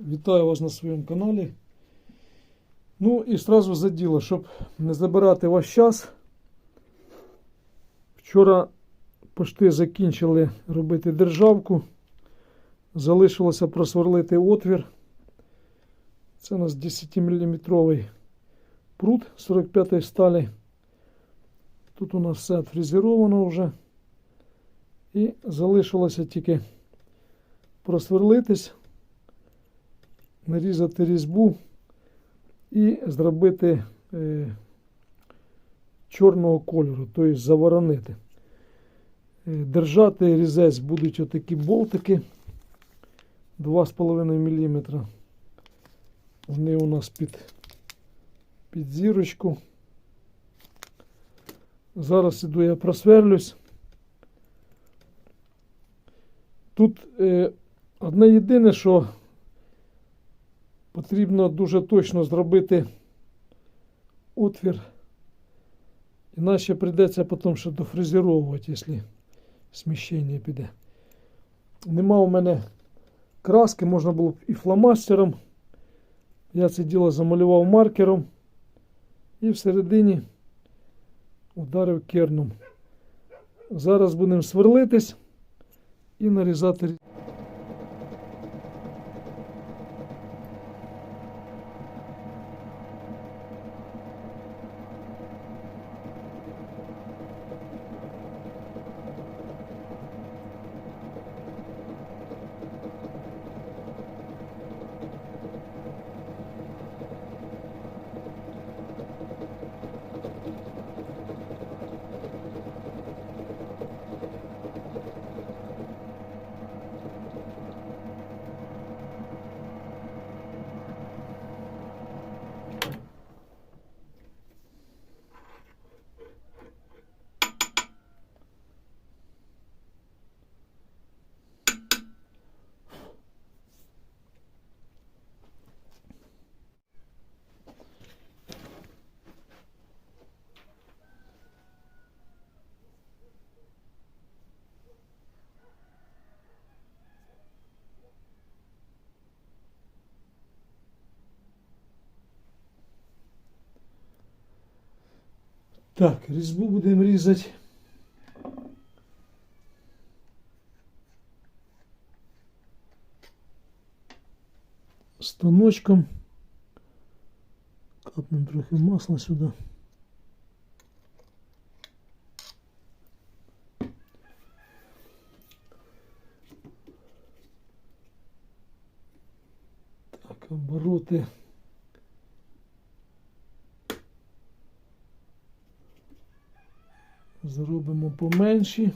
Вітаю вас на своєму каналі. Ну і сразу за діло, щоб не забирати ваш час. Вчора почти закінчили робити державку. Залишилося просверлити отвір. Це у нас 10-мм прут 45 сталі. Тут у нас все відфрезеровано вже. І залишилося тільки просверлитись, нарізати різьбу і зробити е, чорного кольору, тобто заворонити. Е, держати різець будуть отакі болтики 2,5 мм. Вони у нас під, під зірочку. Зараз іду я просверлюсь. Тут е, одне єдине, що потрібно дуже точно зробити отвір. Іначе прийдеться потім ще дофрезеровувати, якщо сміщення піде. Нема у мене краски, можна було б і фломастером. Я це діло замалював маркером і всередині ударив керном. Зараз будемо сверлитись і нарізати. Так, різьбу будемо різати. Станочком. Капнемо трохи масла сюди. Так, обороти. Зробимо поменші.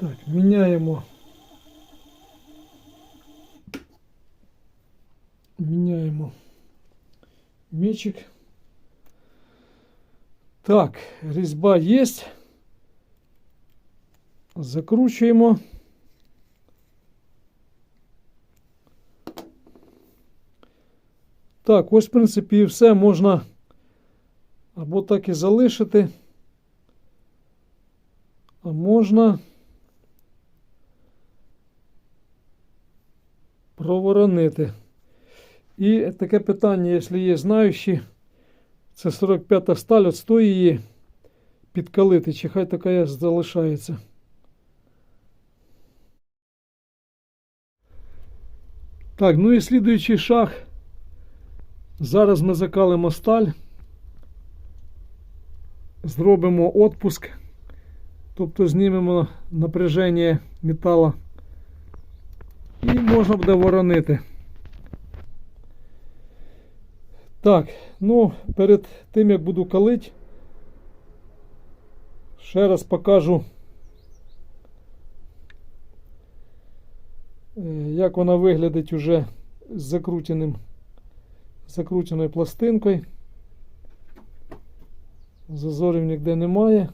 Так, міняємо. Міняємо мечик. Так, різьба є. Закручуємо. Так, ось, в принципі, і все можна або так і залишити. А можна проворонити. І таке питання, якщо є знаючі, це 45-та сталь, от стоїть її підкалити, чи хай така залишається. Так, ну і слідуючий шаг. Зараз ми закалимо сталь, зробимо отпуск, тобто знімемо напряження металу і можна буде воронити. Так, ну перед тим як буду калить, ще раз покажу, е, як вона виглядить уже з закрученим, закрученою пластинкою. Зазорів ніде немає.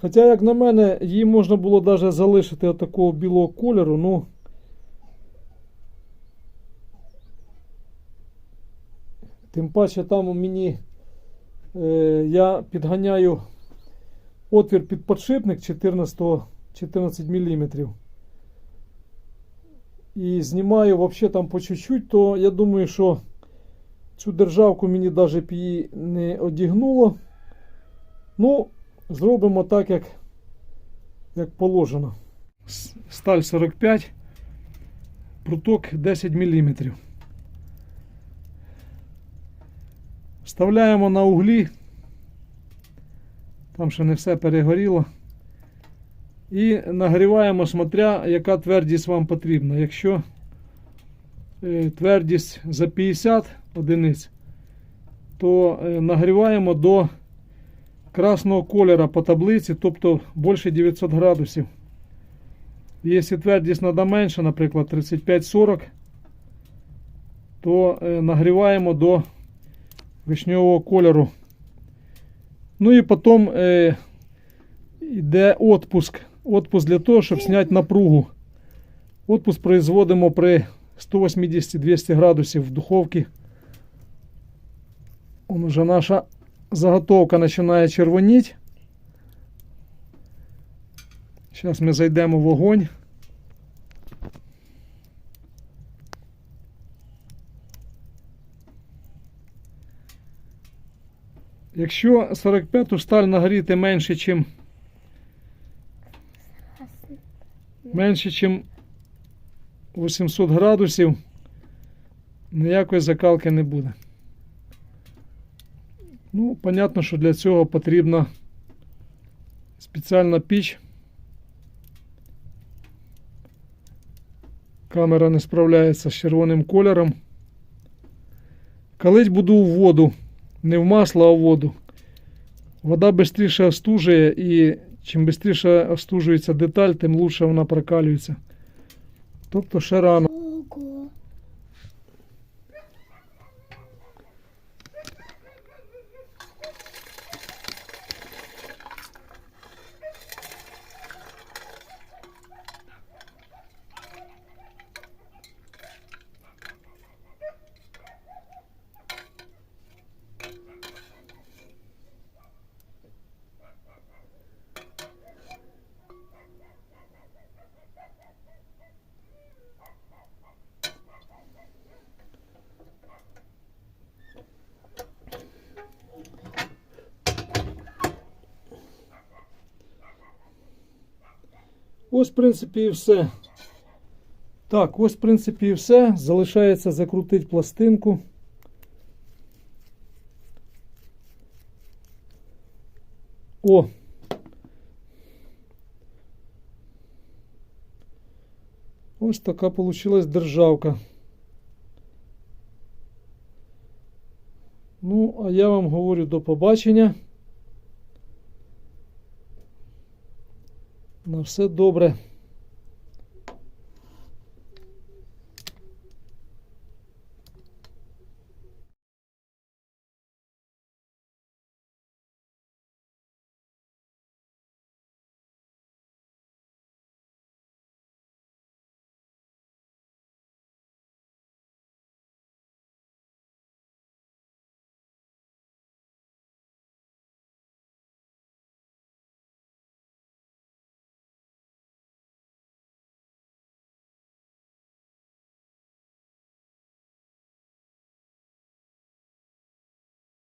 Хоча, як на мене, її можна було навіть залишити такого білого кольору, ну. Тим паче там у мені е, я підганяю отвір під подшипник 14, 14 мм. І знімаю взагалі там по чуть-чуть, то я думаю, що цю державку мені навіть її не одігнуло. Ну, зробимо так, як, як положено. Сталь 45, пруток 10 мм. Вставляємо на углі. Там ще не все перегоріло. І нагріваємо, смотря, яка твердість вам потрібна. Якщо е, твердість за 50 одиниць, то е, нагріваємо до красного кольора по таблиці, тобто більше 900 градусів. Якщо твердість треба менше, наприклад, 35-40, то е, нагріваємо до вишневого кольору. Ну і потім е, йде отпуск. Отпуск для того, щоб зняти напругу. Отпуск производимо при 180-200 градусів в духовці. Он уже наша заготовка починає червоніти. Зараз ми зайдемо в вогонь. Якщо 45-ту сталь нагріти менше, чим менше, чим 800 градусів, ніякої закалки не буде. Ну, понятно, що для цього потрібна спеціальна піч. Камера не справляється з червоним кольором. Калить буду у воду. Не в масло, а в воду. Вода швидше остужує і чим швидше остужується деталь, тим лучше вона прокалюється. Тобто ще рано. Ось, в принципі, і все. Так, ось, в принципі, і все. Залишається закрутити пластинку. О! Ось така получилась державка. Ну, а я вам говорю до побачення. На все добре.